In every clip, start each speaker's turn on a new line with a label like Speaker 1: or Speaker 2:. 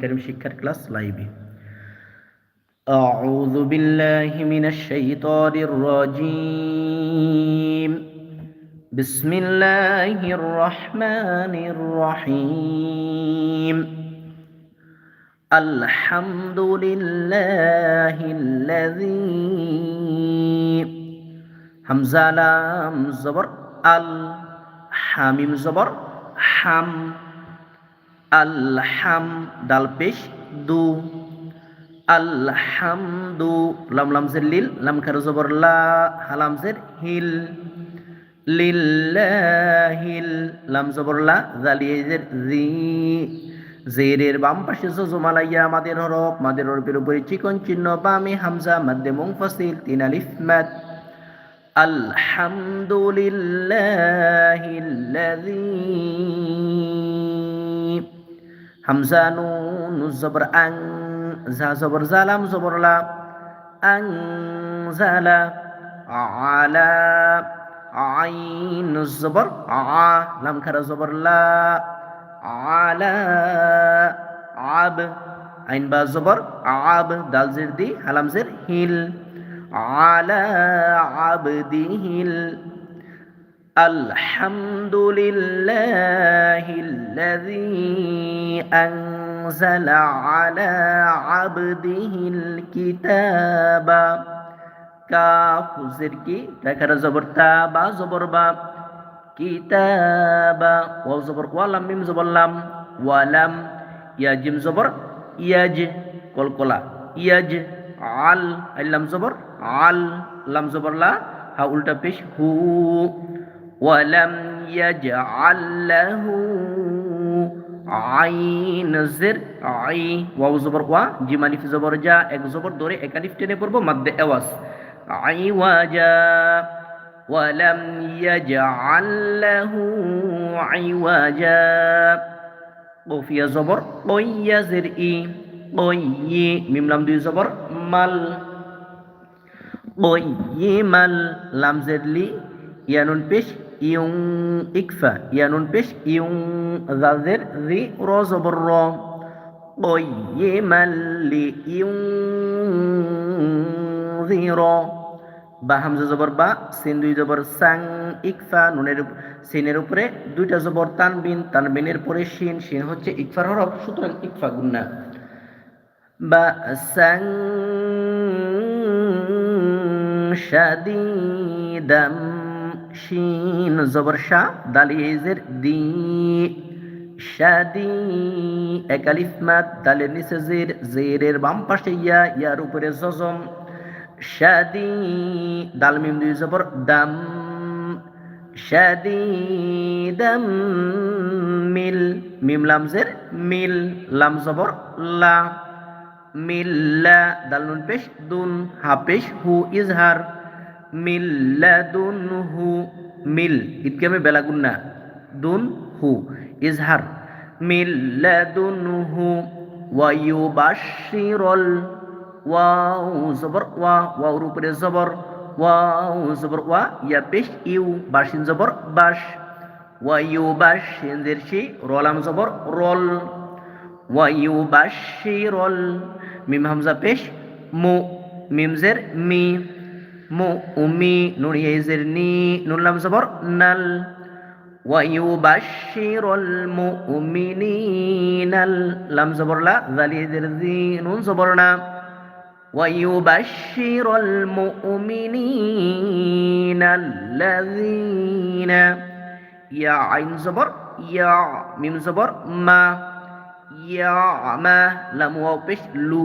Speaker 1: কারিম শিক্ষার ক্লাস লাইভে أعوذ بالله من الشيطان الرجيم بسم الله الرحمن الرحيم الحمد لله الذي হামজা লাম জবর আল হামিম জবর হাম আলহাম ডাল পেশ দু। আলহামদু, লাম লামজের লিল, লাম খারু জবর লা হালামজের হিল। লিল্লাহিল, লাম জবর লা জি। জেরের বাম পাশে জোজমালাইয়া আমাদের হরফ, মাদের হরফের উপরে চিকন চিহ্ন, বামে হামজা, মাদ্দে মুংফাসিল তিন আলিফ মাদ আলহামদুলিল্লাহিল্লাযী। حمزة نون الزبر أن زا زبر زلام زبر لا. زالا على عين الزبر ع لم كر زبر لا. على عب عين با زبر عب دال زر دي حلم زر هيل. على عبده الحمد لله الذي أنزل على عبده الكتاب كاف زركي تكر زبر تابا زبر با كتابا وزبر ولم ميم زبر لم ولم يجم زبر يج كل كلا يج عل اللم زبر عل لم زبر لا هاولتا بيش هو হু ওয়ালাম ইয়াজআল লাহু আইন জের আই ওয়াও জবর ওয়া জিম আলিফ জবর যা এক জবর ধরে এক আলিফ টেনে পড়ব মাদ্দে আওয়াজ আই ওয়াজা ওয়ালাম ইয়াজআল লাহু আইওয়াজা কফিয়া জবর কইয়া জের ই কইয়ে মিম লাম দুই জবর মাল কইমাল লাম জেরলি ইয়ানুন পেশ ইউং ইকফা, ইয়ানুন পেশ ইউং জাজের রি র জবর র ইউং র বা হামজা জবর, বা সিন দুই জবর, সাং ইকফা, নুনের, সিনের উপরে দুইটা জবর, তানবিন, তানবিনের পরে শিন শিন হচ্ছে ইকফার হরফ, সুতরাং ইকফা গুন্না। বা সাং শাদিদাম শিন জবর শা দালিজের দি, শাদি একালিফ মাত, দালের নিচে জের, জেরের বাম পাশে ইয়া, ইয়ার উপরে জজম, শাদি, দাল মিম দুই জবর দাম, শাদি, দাম মিল, মিম লামজের মিল লাম জবর লা মিল্লা দাল নুন পেশ, দুন, হা পেশ, হু, ইজহার মিল্লাদুন হু, মিল ইদগামে বেলাগুন্না দুন হু, ইজহার মিল্লাদুন হু ওয়ায়ুবাশিরল ওয়াও জবর, ওয়া ওয়াওর উপরে জবর ওয়াও জবর, ওয়া ইয়া পেশ ইউ বাসিন জবর বাস ওয়ায়ুবাশ সিনদের সি রলাম জবর, রল ওয়ায়ুবাশিরল মিম হামজা পেশ, মু মিমজের মি মু উমি নুন ইয়েজের নি নুন লাম জবর নাল ওয়ায়ুবাশিরুল মুমিনিনাল লাম জবর লা জালিদের জি নুন জবর না ওয়ায়ুবাশিরুল মুমিনিনাল্লাযীনা ইয়া আইন জবর ইয়া মিম জবর মা ইয়ামা লাম ওয়াও পেশ লু।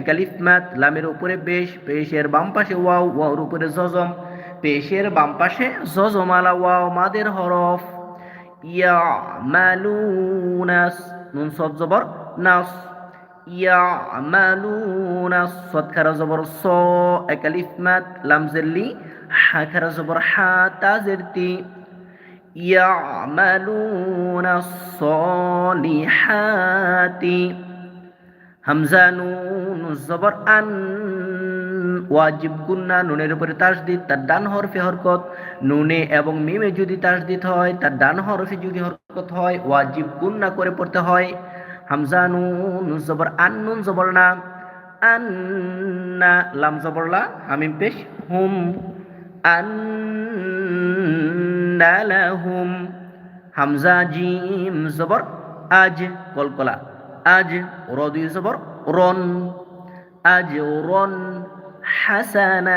Speaker 1: একালিফ মাত, লামের উপরে বেশ, পেশের বাম পাশে ওয়াও, ওয়াওর উপরে জজম, পেশের বাম পাশে জজম আলা ওয়াও, মাদের হরফ। ইয়ামালুনাস, নুন সদ জবর, নাস। ইয়ামালুনাস সদ খারা জবর স একালিফ মাত, লাম জেল্লি হা, খারা জবর হা তাজের তি। يعملون الصالحات হামজা নুন জবর আন ওয়াজিব গুন্না নুনের উপরে তাসদিদ তার ডান হরফে হরকত নুনে এবং মিমে যদি তাসদিদ হয় তার ডান হরফে যদি হরকত হয় ওয়াজিব গুন্না করে পড়তে হয় হামজা নুন নুন জবর আন নুন জবর না আন্না লাম জবর লা হামিম পেশ হুম আন্না লাহুম। হামজা, জিম, জবর, আজ, কলকলা। আজ, রদি, জবর, রন। আজ, রন, হাসানা।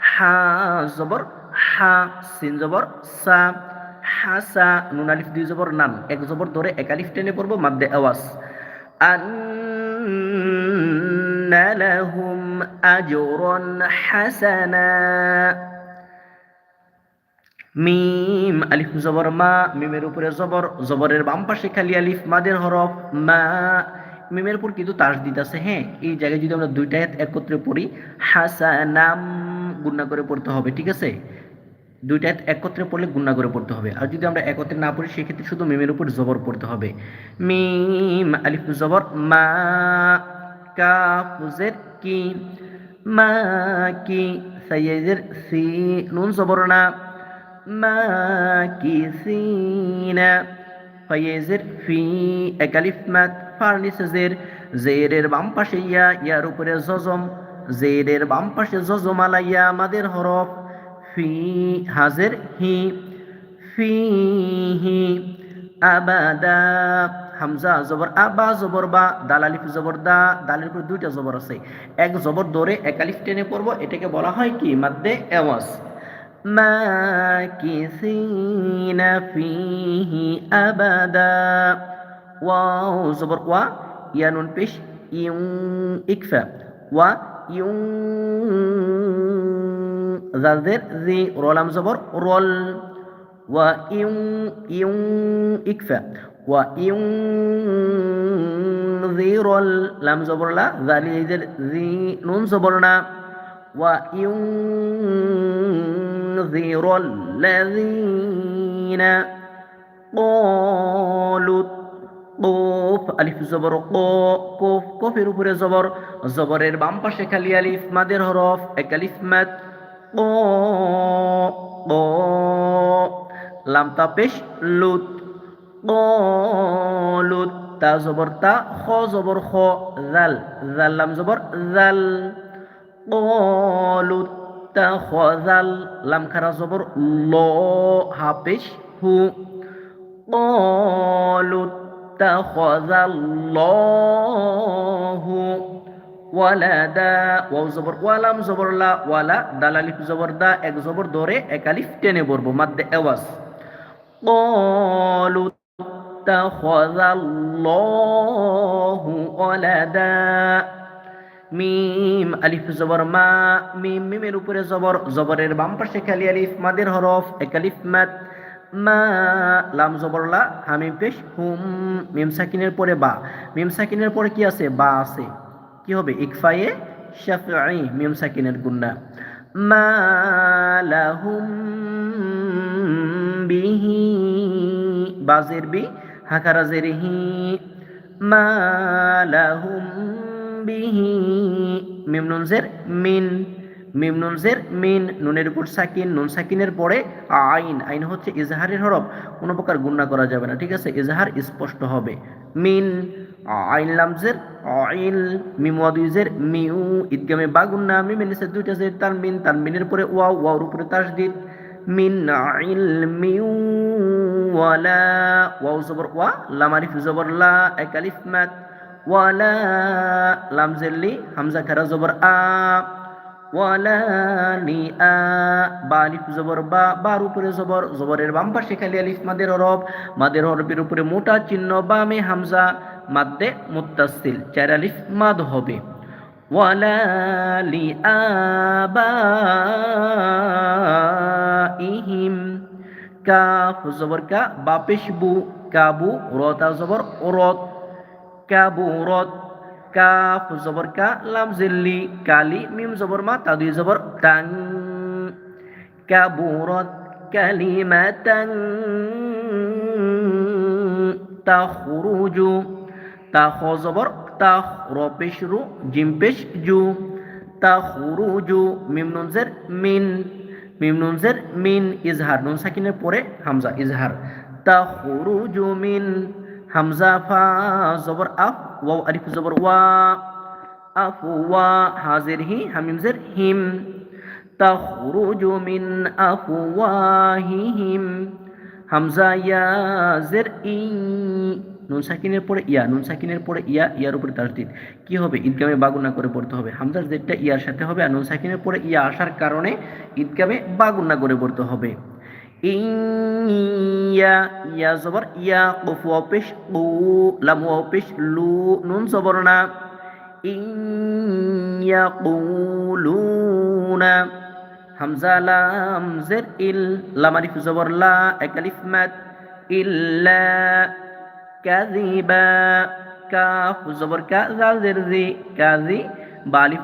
Speaker 1: হা, জবর, হা, সিন জবর, সা। হাসা, নুন দুই জবর, নান। এক জবর ধরে এক আলিফ টেনে পড়ব মাদ্দে আওয়াজ। আন্না লাহুম আজরন হাসানা। মিম, আলিফ জবর মা, মিমের উপরে জবর, জবরের বাম পাশে খালি আলিফ, মাদের হরফ মা। মিমের উপর কিন্তু তাস দিতেছে হ্যাঁ? এই জায়গায় যদি আমরা দুইটা একত্রে পড়ি, হাসানাম গুণা করে পড়তে হবে, ঠিক আছে? দুইটা একত্রে পড়লে গুণা করে পড়তে হবে। আর যদি আমরা একত্রে না পড়ি, সেক্ষেত্রে শুধু মিমের উপর জবর পড়তে হবে। মিম, আলিফ, জবর, মা কাফুজের কি, মা, কি সাইয়েজের সি, নুন, জবর না। মা কি সিনা ফাইয়েজের ফি একালিফ মাত ফার্নিসেজের জেরের বাম পাশে ইয়া ইয়ার উপরে জজম জেরের বাম পাশে জজম আলাইয়া আমাদের হরফ ফি হাজের হি ফি হি হামজা জবর আবা জবর বা দালালিফ জবর দা দালের দুইটা জবর আছে এক জবর দৌড়ে একালিফ টেনে পড়ব। এটাকে বলা হয় কি? মাদ্দে এওয়াজ। ماكثين فيه أبدا. واو زبر و يا نون بيش يون إكفا و يون ذا ذي رولام زبر رول. و يون يون إكفا و يون ذي رول لام زبر لا ذالي ذي نون زبرنا وينذر الذين قالوا কোফ আলিফ জবর ক কোফ কোফের উপরে জবর জবরের বাম পাশে খালি আলিফ মাদের হরফ এক আলিফ মাদ ক ক লাম তা পেশ লুত কলুত তা জবর তা খ জবর খ জাল জাল লাম জবর জাল قالوا اتخذ لم كرا زبر لو حبش هو قالوا اتخذ الله ওয়ালাদা ওয়াও জবর ওয়ালাম জবর লা ওয়ালা দাল আলিফ জবর দা এক জবর ধরে এক আলিফ টেনে পড়বো মাদ্দে আওয়াজ قالوا اتخذ الله ولدا মিম, আলিফ জবর মা, মিম, মিমের উপরে জবর, জবরের বাম পাশে খালি আলিফ, মাদের হরফ, এক আলিফ, মাদ, মা, লাম জবর লা, হামিম পেশ, হুম, মিম সাকিনের পরে বা, মিম সাকিনের পরে কি আছে? বা আছে। কি হবে? ইকফায়ে শাফঈ মিম সাকিনের গুন্না মা লাহুম বিহি, বাজের বি, হাকারাজের হি। মা লাহুম বিহি। মিম নুনজের মিন। মিম নুনজের মিন। নুনের উপর সাকিন, নুন সাকিনের পরে আইন। আইন হচ্ছে ইজহারের হরফ। কোনো প্রকার গুণনা করা যাবে না, ঠিক আছে? ইজহার স্পষ্ট হবে। মিন, আইন লামজের আইল। মিম ওয়াদুইজের মিউ। ঈদগামে বা গুন্না মিমের নিচে দুইটা জের, তানবিন। তানবিনের পরে ওয়াও, ওয়াওর উপরে তাসদিদ। মিন ইলমিউ ওয়ালা। ওয়াও জবর ওয়া লামারিফ জবর লা একালিফ মাত। ওয়ালা লাম জেল্লি হামজা খারা জবর আ বা আলিফ জবর বা, বার বাম পাশে খালি আলিফ, মাদের হরফ, মাদের হরফের মোটা চিহ্ন, বামে হামজা, মাদ্দে মুত্তাসিল চার আলিফ, মাদ হবে। ওয়ালা লি আবাইহিম কাফ জবর কা, বা পেশ বু কাবু রতা জবর রত কাবুরত, কাফ জবর কা, লাম জিল্লি, কালি, মিম জবর মা, তা দুই জবর তাং। কাবুরত কালিমাতান তাখরুজু, তাখ জবর, তাখ র পেশ রু, জিম পেশ জু। তাখরুজু, মিম নুনজের মিন, মিম নুনজের মিন, ইজহার, নুন সাকিনের পরে হামজা, ইজহার। তাখরুজু মিন। হামজা, ফা, জবর, আফ, ওয়াও, আলিফ, জবর, ওয়া, আফ, ওয়া, হাজের, হি, হামিম, জের, হিম। তাখরুজু মিন আফওয়াহিহিম। হামজা, ইয়া, জের, ই। নুন সাকিনের পরে ইয়া, নুন সাকিনের পরে ইয়া, ইয়ার উপরে তাসদিদ কি হবে? ঈদগামে বাগুনা করে পড়তে হবে। হামজার জেরটা ইয়ার সাথে হবে আর নুন সাকিনের পরে ইয়া আসার কারণে ঈদগামে বাগুনা করে পড়তে হবে। ইয়া ইয়া জবর ইয়া কফ ওয়া পেশ উ লাম ওয়া পেশ লু নুন জবর না হামজা লাম জের ইল লাম আলিফ লা এক ইল্লা কাযিবা কাফ জবর কা জাল জের জি কাযি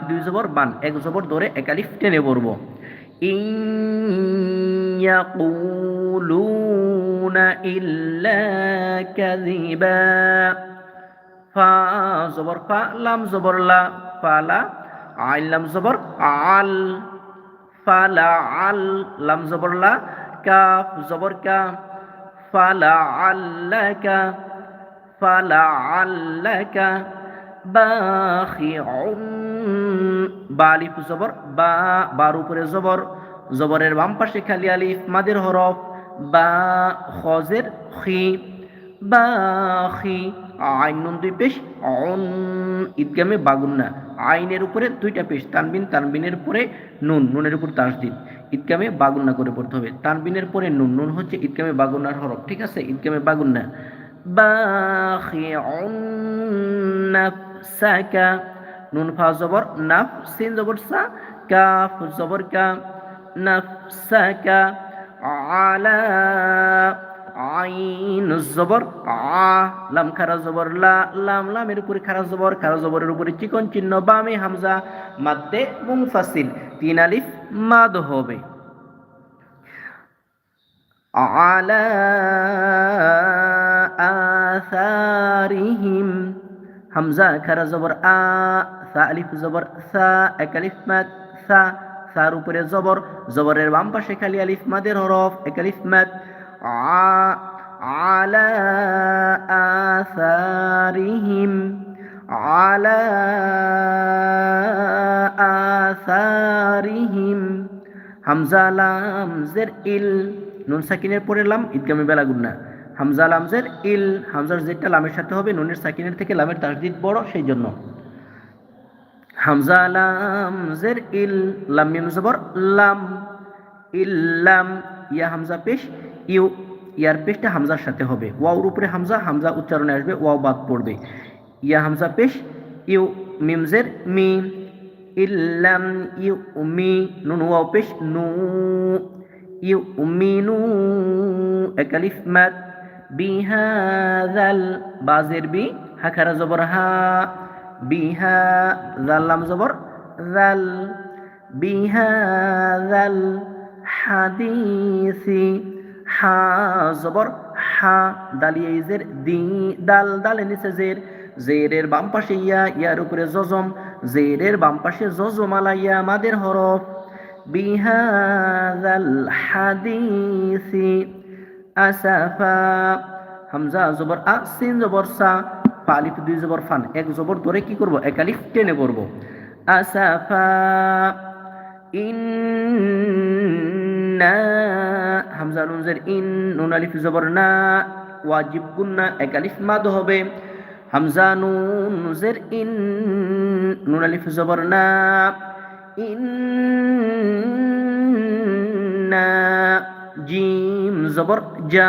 Speaker 1: দুই জবর বান এক জবর ধরে এক টেনে ইল্লা কাযিবা ফা জবর ফা লাম জবর লা ফালা আইন লাম জবর আল ফালা আল লাম জবর লা কাফ জবর কা ফালা আল্লাকা ফালা আল্লাকা বাখিউন বা আলিফ জবর বা বার উপরে জবর জবরের বাম পাশে খালি আলিফ, মাদের হরফ, বা, খজের খি বাখি আইন নুন দুই পেশ, অন, ঈদগামে বাগুন্না আইনের উপরে দুইটা পেশ, তানবিন, তানবিনের পরে নুন, নুনের উপর তাসদিদ। ঈদগামে বাগুন্না করে পড়তে হবে। তানবিনের পরে নুন নুন হচ্ছে ঈদগামে বাগুন্নার হরফ, ঠিক আছে? ঈদগামে বাগুন্না বাখি নাফসাকা নুন ফা জবর, নাফ, সিন জবর, সা কাফ জবর, কা। নাফসাকা আলা আইন জবর আ লাম খারা জবর লা লাম লামের উপরে খারা জবর খারা জবরের উপরে চিকন চিহ্ন বামে হামজা মাদ্দে মুনফাসিল তিন আলিফ মাদ হবে আলা আসারিহিম হামজা খারা জবর আ সা আলিফ জবর সা এক আলিফ মাদ সা সার উপরে জবর জবরের বাম পাশে খালি আলিফ মাদের হরফ এক আলিফ মাদ على آثارهم على آثارهم হামজা লাম জের ইল নুন সাকিনের পরে লাম ঈদগামে বেলা গুন্না হামজা লাম জের ইল হামজার জেরটা লামের সাথে হবে নুনের সাকিনের থেকে লামের তাসদিদ বড় সেই জন্য হামজা লাম জের ইল, লাম, মিম, জবর, লাম ইল্লাম ইয়া, হামজা, পেশ, ইউ, ইয়ার পেশটা হামজার সাথে হবে। ওয়াওর উপরে হামজা হামজা উচ্চারণে আসবে, ওয়াও বাদ পড়বে। ইয়া, হামজা, পেশ, ইউ মিমজের মি ইল্লাম ইউ, মি, নুন, ওয়াও, পেশ, নু, ইউ মিনু একালিফ মাদ বিহাযাল বাজের বি, হাখারা, জবর, হা বিহা জাল্লাম জবর, জাল বিহাযাল হাদিসি, হা জবর, হা দালিয়ে জের, দি দাল দালে নিচে জের, জেরের বাম পাশে ইয়া, ইয়ার উপরে জজম, জেরের বাম পাশে জজম আলা ইয়া আমাদের হরফ বিহাদাল হাদিসি, আসাফা, হামজা জবর, আ, সিন জবর, সা পালিফ দুই জবর ফান, এক জবর ধরে কি করব? একালিফ টেনে করব আসাফা ইন না হামজা নুনজের ইন, নুন আলিফ জবর না, ওয়াজিব গুন্না এক আলিফ মাদ হবে। হামজা নুন নুনজের ইন, নুন আলিফ জবর না ইন না জিম জবর যা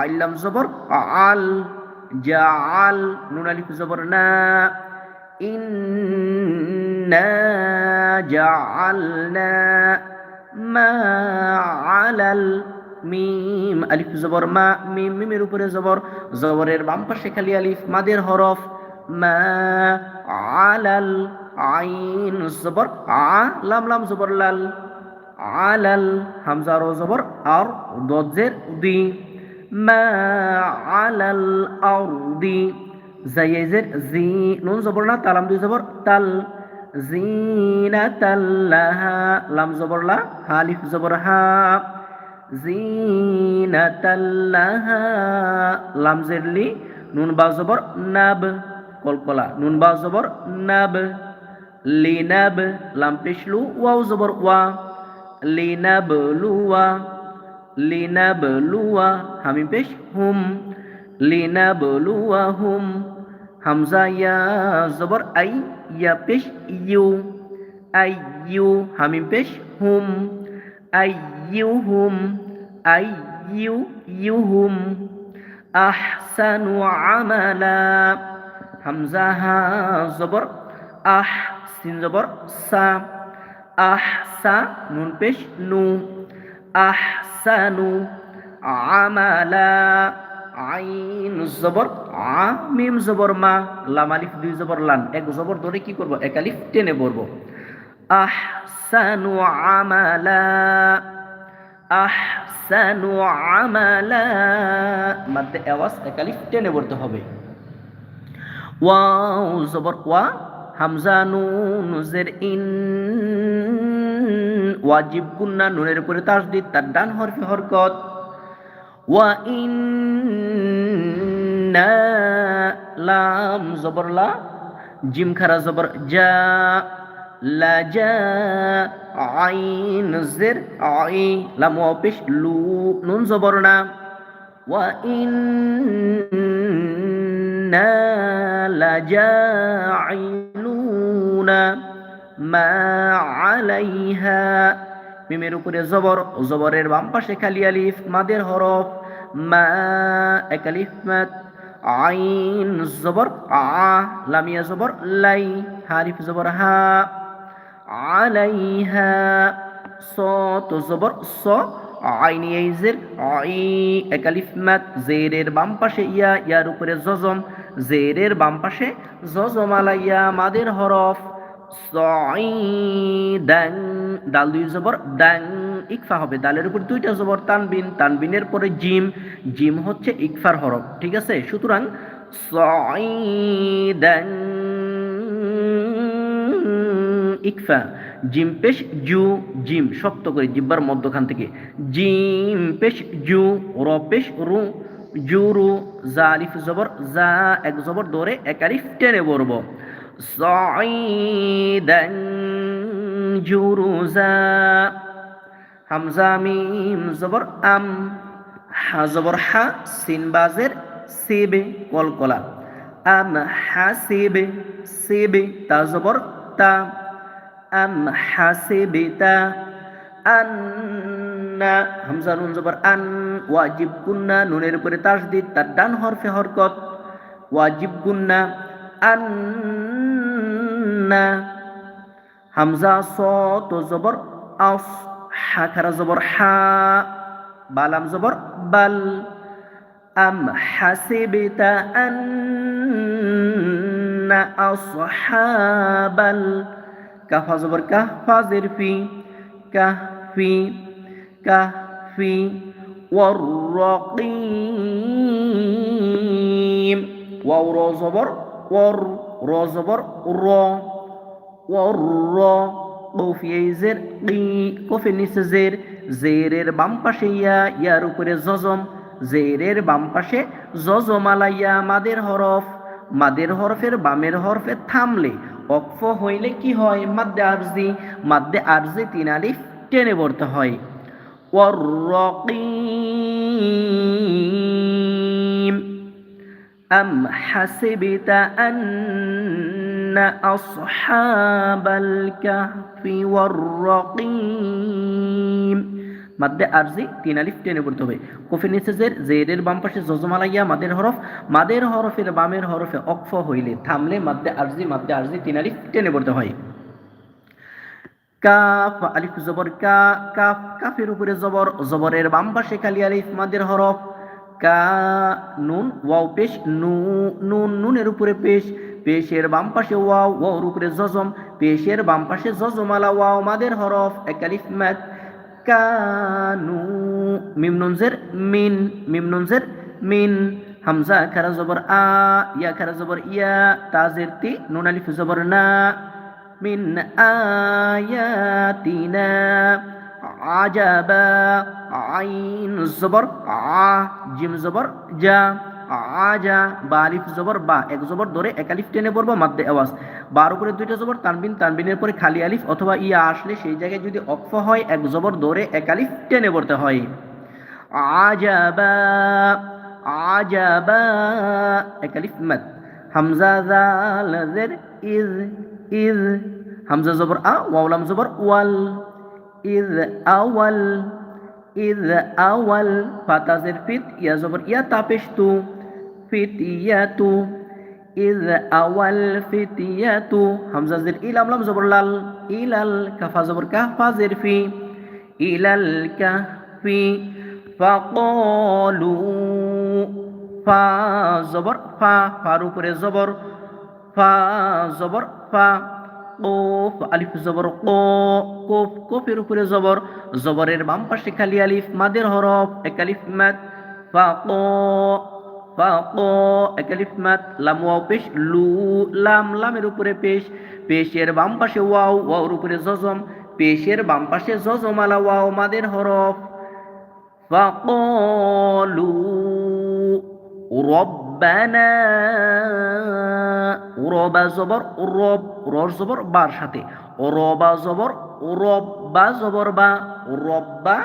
Speaker 1: আইলাম জবর, আল আল নুন, আলিফ, জবর, না। ইন্না জাআলনা মা আলাল মিম, আলিফ মিম, মিমের উপরে জবর। জবরের বাম পাশে খালি আলিফ, মাদের হরফ মা আলাল আইন, জবর, আ, লাম লাম, জবর, লাল। আলাল হামজা জবর, আর দজের দি মা আলাল আরদি। জাইজের জি, নুন জবর না, তালাম দুই জবর, তাল। জিনাতাল্লাহা লাম জবর লা, হালিফ জবর হা। জিনাতাল্লাহা লাম জেরলি নুন বা জবর নাব কলকলা নুন বা জবর নাব। লিনাব লাম পেশ লু, ওয়াও জবর ওয়া। লিনাব লুয়া লিনাব লুয়া হামিম পেশ হুম লিনাব লুয়া হুম হামজা ইয়া জবর আই ইয়া পেশ ইউ আই ইউ হামিম পেশ হুম আই ইউ হুম আই ইউ ইউ হুম আহসানু আমালা, আইন জবর আ মিম জবর মা, লাম আলিফ দুই জবর লান, এক জবর ধরে কি করব? এক আলিফ টেনে পড়ব। আহসানু আমালা আহসানু আমালা মাদ্দে আওয়াজ এক আলিফ টেনে পড়তে হবে। ওয়াও জবর, ওয়া হামজা নুন জের ইন ওয়াজিব গুন্না নুনের উপরে তাসদিদ তার ডান হরফে হরকত। ওয়া ইন লাম জবর লা, জিম খারা জবর যা লা যা আইন জের, আই, লাম ওয়া লু, নুন জবর না। ওয়া ইন লাজাইলুনা মা আলাইহা। মিমের উপরে জবর, জবরের বাম পাশে খালি আলিফ, মাদের হরফ, মা, এক আলিফ আইন, জবর, আ, লামিয়া জবর, লাই, হারিফ জবর, হা, আলাইহা, স, তো জবর, স, আইনি এইজের আই একালিফ মাত জেরের বাম পাশে ইয়া, ইয়ার উপরে জজম জেরের বাম পাশে জজম আলাইয়া মাদের হরফ দাং ডাল দুই জবর দাং ইকফা হবে। দালের উপর দুইটা জবর, তানবিন। তানবিনের পরে জিম। জিম হচ্ছে ইকফার হরফ, ঠিক আছে? সুতরাং দাং ইকফা, জিম পেশ জু, জিম, শক্ত করে জিব্বার মধ্যখান থেকে। জিম পেশ জু, র পেশ রু, জু রু জা আলিফ জবর জা এক জবর দৌড়ে এক আলিফ টেনে পড়ব সাইদান জুরুজা হামজা মিম জবর আম হা জবর হা সিন বাজের সেবে কলকলা আম হা সেবে সেবে তা জবর তা আম হাসিবিতা আন্না হামজা নুন জবর আন ওয়াজিব গুন্না নুনের উপরে তাসদিদ তার ডান হরফে হরকত أن حمزة صوت زبر أص حكر زبر حاء بلم زبر بل. أم حسبت أن أصحاب الكهف زبر كهف زرفي كهف كهف والرقيم واو زبر ওর র জবর র, ওর র কফিয়ে জের, ই, কফি নিচে জের, জেরের বাম পাশে ইয়া, ইয়ার উপরে জজম, জেরের বাম পাশে জজম মাদের হরফ, মাদের হরফের বামের হরফে থামলে, অক্ফ হইলে কি হয়? মাদ্দে আরজি মাদ্দে আরজি তিন আলিফ টেনে পড়তে হয়। অর্রকি أم حسبت أن أصحاب الكهف والرقيم মাদ্দে আরজি তিন আলিফ টেনে পড়তে হবে কফি নিচে জের জেরের বাম পাশে জজমালাইয়া মাদের হরফ মাদের হরফের বামের হরফে অক্ফ হইলে থামলে মাদ্দে আরজি মাদ্দে আরজি তিন আলিফ টেনে পড়তে হয় কাফ আলিফ জবর কা কাফ কাফের উপরে জবর জবরের বাম পাশে খালি আলিফ মাদের হরফ কা, নুন, ওয়াও, পেশ, নু, নুন, নুনের উপরে পেশ, পেশের বাম পাশে ওয়াও, ওয়াওর উপরে জজম, পেশের বাম পাশে জজমালা ওয়াও, মাদের হরফ এক আলিফ মাদ কানু মিম নুনজের মিন, মিম নুনজের মিন, হামজা, খারা জবর আ, ইয়া, খারা জবর ইয়া, তাজের তি, নুন আলিফ জবর না, মিন আয়াতিনা আজাবা, আইন জবর, আ, জিম জবর, জা, আজা, বা আলিফ জবর, বা এক জবর ধরে এক আলিফ টেনে পড়ব মাদ্দে আওয়াজ। বার উপরে দুইটা জবর, তানবিন, তানবিনের পরে খালি আলিফ অথবা ইয়া আসলে সেই জায়গায় যদি অক্ফ হয়, এক জবর ধরে এক আলিফ টেনে পড়তে হয়। আজাবা আজাবা, এক আলিফ মাদ হামজা জাল ইজ ইজ। হামজা জবর আ ওয়াউলাম জবর ওয়াল। ইজ আওয়াল ইজ আওয়াল ফাতাজের ফিত, ইয়া জবর, ইয়া তাপেশ তু ফিত ইয়া তু ইজ আওয়াল, ফিত ইয়া তু হামজা জের ইলাম লাম জবর লাল, ইলাল কাফা জবর কা ফাজের ফি, ইলাল কাফি, ফাকালু, ফা জবর, ফা, ফার উপরে জবর, ফা জবর কোফ, আলিফ জবর কোফ, কোফের উপরে জবর, জবরের বাম পাশে খালি আলিফ, মাদের হরফ, এক আলিফ মাদ, ফা, ক, ফা, কো, এক আলিফ মাদ, লাম, ওয়াও, পেশ, লু, লাম, লামের উপরে পেশ, পেশের বাম পাশে ওয়াও, ওয়াওর উপরে জজম, পেশের বাম পাশে জজম আলা ওয়াও, মাদের হরফ, ফা, ক, লু, রব জবর রব রর জবর বার সাথে। রবা জবর রব্বা জবর বা রব্বা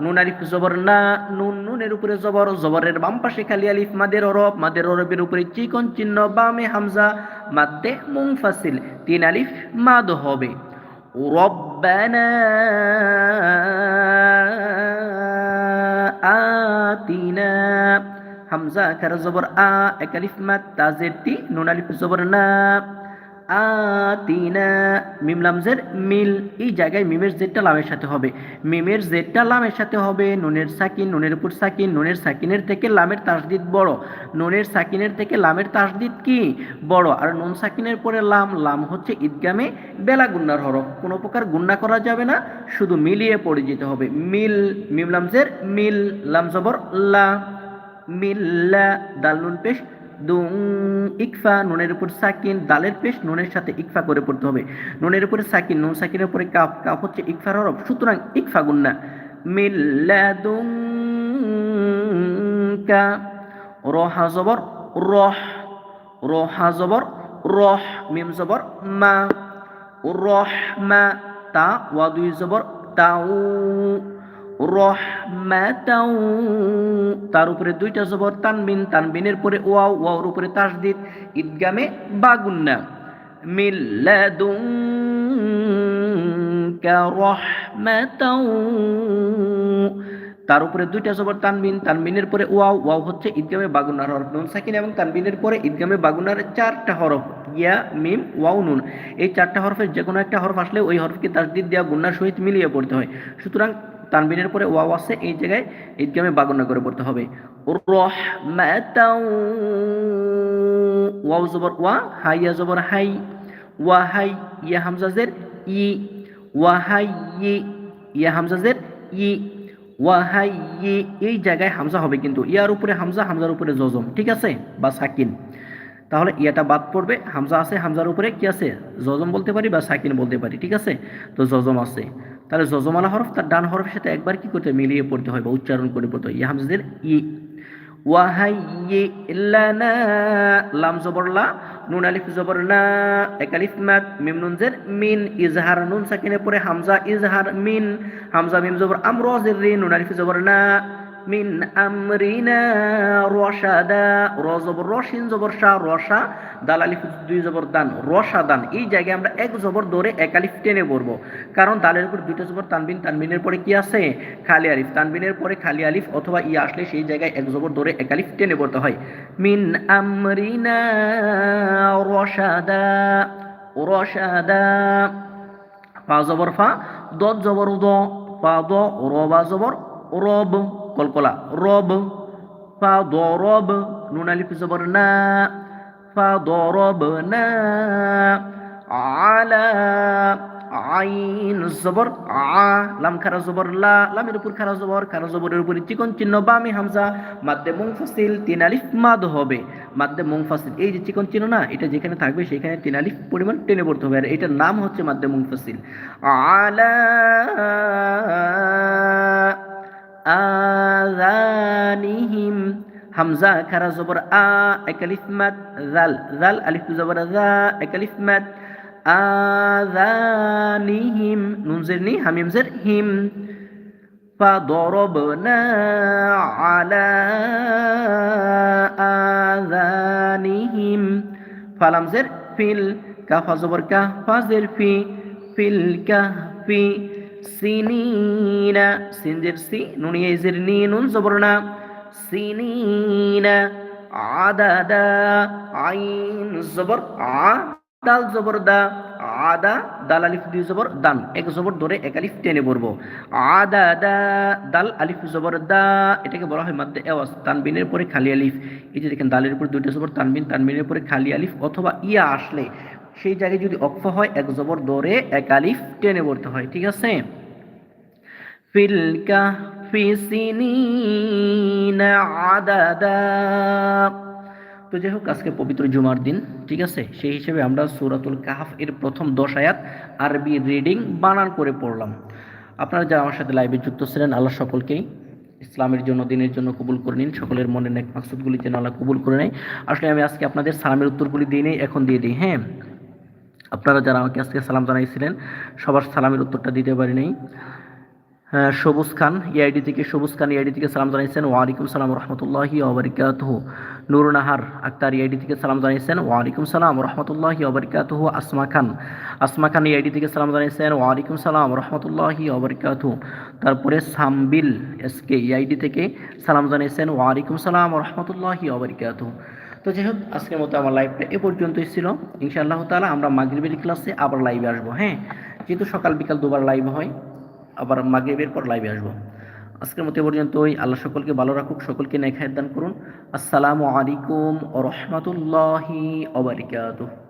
Speaker 1: নুন আলিফ জবর না, নুন নুনের উপরে জবর, জবরের বাম পাশে খালি আলিফ, মাদের রব মাদের রবের উপরে চিকন চিহ্ন, বামে হামজা মাদ্দে মুংফাসিল তিন আলিফ, মাদ হবে। রব্বানা আতিনা। হামজা খারা জবর আ, এক আলিফ মাদ তাজের তি নুন আলিফ জবর না। আতিনা মিম লামজের মিল, এই জায়গায় মিমের জেডটা লামের সাথে হবে। মিমের জেডটা লামের সাথে হবে, নুনের সাকিন, নুনের উপর সাকিন, নুনের সাকিনের থেকে লামের তাসদিদ বড়। নুনের সাকিনের থেকে লামের তাসদিদ কি? বড়। আর নুন সাকিনের পরে লাম লাম হচ্ছে ঈদগামে বেলা গুন্নার হরফ। কোনো প্রকার গুন্না করা যাবে না, শুধু মিলিয়ে পড়ে যেতে হবে। মিল, মিম লামজের মিল, লাম জবর লা। মিল্লা, দাল নুন পেশ, দুং, ইকফা, নুনের উপর সাকিন, দালের পেশ, নুনের সাথে ইকফা করে পড়তে হবে। নুনের উপরে সাকিন, নুন সাকিনের উপরে কাপ কাপ হচ্ছে ইকফার হরফ, সুতরাং ইকফা গুন্না মিল্লাদুং কা, রহা জবর, রহ, রহা জবর, রহ, মিম জবর, মা রহমা তা, ওয়া দুই জবর তাউ তার উপরে দুইটা জবর, তানবিন, তানবিনের পরে ওয়াও, ওয়াওর উপরে তাসদিদ, ঈদগামে বাগুন্না। মিল্লাদুনকা রহমাতাও। তার উপরে দুইটা জবর, তানবিন, তানবিনের পরে ওয়াও ওয়াও হচ্ছে ঈদগামে বাগুনার হরফ। নুন সাকিন এবং তানবিনের পরে ঈদগামে বাগুনার চারটা হরফ। ইয়া, মিম, ওয়াও, নুন। এই চারটা হরফের যে কোনো একটা হরফ আসলে ওই হরফকে তাসদিদ দেওয়া গুন্নার সহিত মিলিয়ে পড়তে হয়। সুতরাং তানবিনের পরে ওয়াও আছে, এই জায়গায় ঈদগামে বাগনা করে পড়তে হবে। ওয়াও জবর ওয়া, হাইয়া জবর হাই, ওয়া হাই, ইয়া হামজাজের ই, ওয়া হাই ইয়া হামজাজের ই, ওয়া হাই এই জায়গায় হামজা হবে কিন্তু। ইয়ার উপরে হামজা, হামজার উপরে জজম, ঠিক আছে? বা সাকিন। তাহলে ইয়াটা বাদ পড়বে, হামজা আছে, হামজার উপরে কি আছে? জজম বলতে পারি বা সাকিন বলতে পারি, ঠিক আছে? তো জজম আছে। তাহলে জজমালা হরফ, তার ডান হরফের সাথে একবার কি করতে মিলিয়ে পড়তে হয় বা উচ্চারণ করে পড়তে হয়। ইহামজদের হামজাদের ই ওয়াহাইলানা লাম না মাদ, মিম নুন মিন নুন হামজা, ইজহার মিন, হামজা, মিম জবর আমরজের রি নুন আলিফ জবর না। মিন আমরিনা রশাদা র জবর রশিন জবর শাহ রশা দাল আলিফ দুই জবর দান রশা দান। এই জায়গায় আমরা এক জবর ধরে এক আলিফ টেনে পড়ব কারণ দালের উপর দুইটা জবর তানবিন, তানবিনের পরে কি আছে? খালি আলিফ। তানবিনের পরে খালি আলিফ অথবা ই আসলে সেই জায়গায় এক জবর ধরে এক আলিফ টেনে পড়তে হয়। মিন আমরিনা রশাদা রশাদা ফা জবর ফা, দত জবর দ ফা দ রবা জবর, রব। কলকলা রব, ফা দরব নুন, আলিফ, জবর, না, ফা দরব না, আলা, আইন, জবর, আ, লাম, খারা, জবর, লা, লামের উপর খারা, জবর, খারা, জবরের উপর চিকন চিহ্ন, বামে হামজা মাদ্দে মুংফাসিল তিন আলিফ, মাদ হবে মাদ্দে মুংফাসিল এই যে চিকন চিহ্ন না, এটা যেখানে থাকবে সেখানে তিন আলিফ পরিমাণ টেনে পড়তে হবে, আর এটার নাম হচ্ছে মাদ্দে মুংফাসিল আলা আযানিহিম হামজা খারা জবর আ একালিফ মাদ জাল জাল আলিফ জবর জা একালিফ মাদ আযানিহিম নুন জের নি হামিম জের হিম فضربنا على آذانهم ফালাম জের ফিল কাফা জবর কা ফাজের ফি ফিল কাহফি সিনিনা, সিনজের সি নুনি এজের নি, নুন জবর না সিনিনা, আদাদা, আইন জবর আ দাল জবর দা, আদা, দাল আলিফ দুই জবর, দান। এক জবর ধরে এক আলিফ টেনে পড়ব আদা দা দাল আলিফ জবর দা, এটাকে বলা হয় মাদ্দে আওয়াজ, তানবিনের পরে খালি আলিফ। এই যে দেখেন, দালের উপর দুইটা জবর, তানবিন, তানবিনের পরে খালি আলিফ, অথবা ইয়া আসলে সেই জায়গায় যদি অক্ষ হয়, এক জবর দরে এক আলিফ টেনে পড়তে হয়, ঠিক আছে? ফিলকা তো যাই হোক, আজকে পবিত্র জুমার দিন, ঠিক আছে? সেই হিসেবে আমরা সুরাতুল কাহাফ এর প্রথম দশ আয়াত আরবি রিডিং বানান করে পড়লাম। আপনারা যারা আমার সাথে লাইভে যুক্ত ছিলেন, আল্লাহ সকলকেই ইসলামের জন্য, দিনের জন্য কবুল করে নিন। সকলের মনের নেক মাকসুদগুলি যেন আল্লাহ কবুল করে নেয়। আসলে আমি আজকে আপনাদের সালামের উত্তরগুলি দিয়ে নেই, এখন দিয়ে দিই হ্যাঁ? আপনারা যারা আমাকে আজকে সালাম জানাইছিলেন সবার সালামের উত্তরটা দিতে পারি নাই হ্যাঁ, সবুজ খান ইআইডি থেকে সবুজ খান ইআইডি থেকে সালাম জানিয়েছেন ওয়ালাইকুম সালাম রহমতুল্লাহি নুর নাহার আক্তার ইআইডি থেকে সালাম জানিয়েছেন ওয়ালাইকুম সালাম রহমতুল্লাহি ওবরিকাতহ। আসমা খান আসমা খান ইআইডি থেকে সালাম জানিয়েছেন ওয়ালাইকুম সালাম রহমতুল্লাহি ওবরিকাতহ। তারপরে সাম্বিল এসকে ইআইডি থেকে সালাম জানিয়েছেন ওয়ালাইকুম সালাম রহমতুল্লাহি ওবরিকাতহ। তো যাই হোক, আজকের মতো আমার লাইভটা এ পর্যন্তই ছিল। ইনশাআল্লাহ তালা আমরা মাগরিবের ক্লাসে আবার লাইভে আসব হ্যাঁ? যেহেতু সকাল বিকাল দুবার লাইভ হয়, আবার মাগরিবের পর লাইভে আসব। আজকের মতো এ পর্যন্তই। আল্লাহ সকলকে ভালো রাখুক, সকলকে নেখায় দান করুন। আসসালামু আলাইকুম ও রহমতুল্লাহি ওবারিকাতুহ